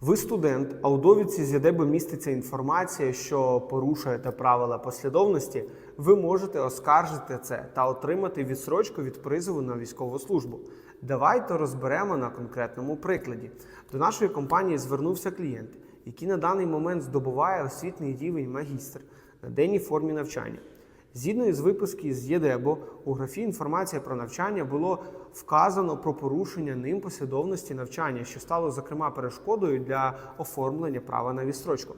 Ви студент, а у довідці з ЄДЕБО міститься інформація, що порушуєте правила послідовності, ви можете оскаржити це та отримати відсрочку від призову на військову службу. Давайте розберемо на конкретному прикладі. До нашої компанії звернувся клієнт, який на даний момент здобуває освітній рівень магістр на денній формі навчання. Згідно із виписки з ЄДЕБО, у графі інформація про навчання було вказано про порушення ним послідовності навчання, що стало зокрема перешкодою для оформлення права на відстрочку.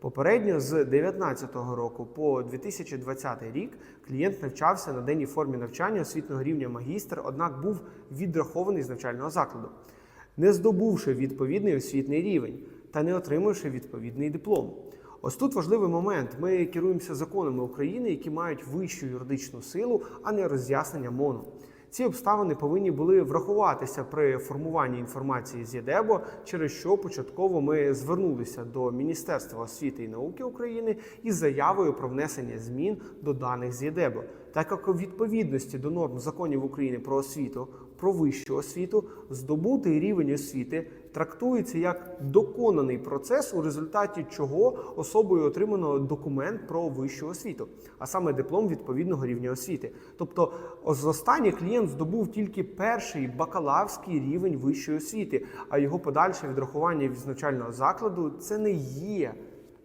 Попередньо з 2019 року по 2020 рік клієнт навчався на денній формі навчання освітнього рівня магістр, однак був відрахований з навчального закладу, не здобувши відповідний освітній рівень та не отримавши відповідний диплом. Ось тут важливий момент. Ми керуємося законами України, які мають вищу юридичну силу, а не роз'яснення МОНу. Ці обставини повинні були врахуватися при формуванні інформації з ЄДЕБО, через що початково ми звернулися до Міністерства освіти і науки України із заявою про внесення змін до даних з ЄДЕБО, так як у відповідності до норм законів України про освіту, про вищу освіту, здобутий рівень освіти трактується як доконаний процес, у результаті чого особою отримано документ про вищу освіту, а саме диплом відповідного рівня освіти. Тобто, з останнє клієнт здобув тільки перший бакалаврський рівень вищої освіти, а його подальше відрахування від навчального закладу це не є.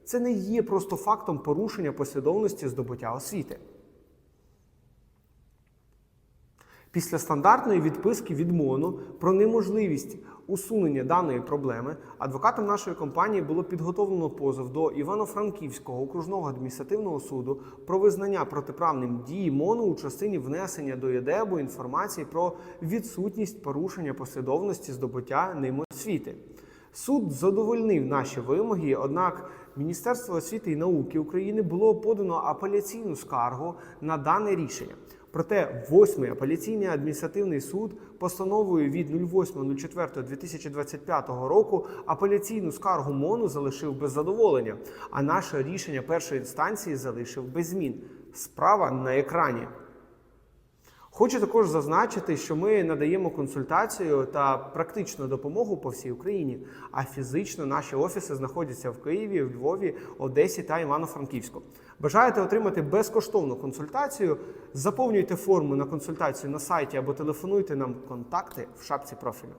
Це не є просто фактом порушення послідовності здобуття освіти. Після стандартної відписки від МОНу про неможливість усунення даної проблеми адвокатам нашої компанії було підготовлено позов до Івано-Франківського окружного адміністративного суду про визнання протиправним дії МОНу у частині внесення до ЄДЕБу інформації про відсутність порушення послідовності здобуття ним освіти. Суд задовольнив наші вимоги, однак Міністерство освіти і науки України було подано апеляційну скаргу на дане рішення. Проте восьмий апеляційний адміністративний суд постановою від 08.04.2025 року апеляційну скаргу МОНу залишив без задоволення, а наше рішення першої інстанції залишив без змін. Справа на екрані. Хочу також зазначити, що ми надаємо консультацію та практичну допомогу по всій Україні. А фізично наші офіси знаходяться в Києві, в Львові, Одесі та Івано-Франківську. Бажаєте отримати безкоштовну консультацію? Заповнюйте форму на консультацію на сайті або телефонуйте нам контакти в шапці профілю.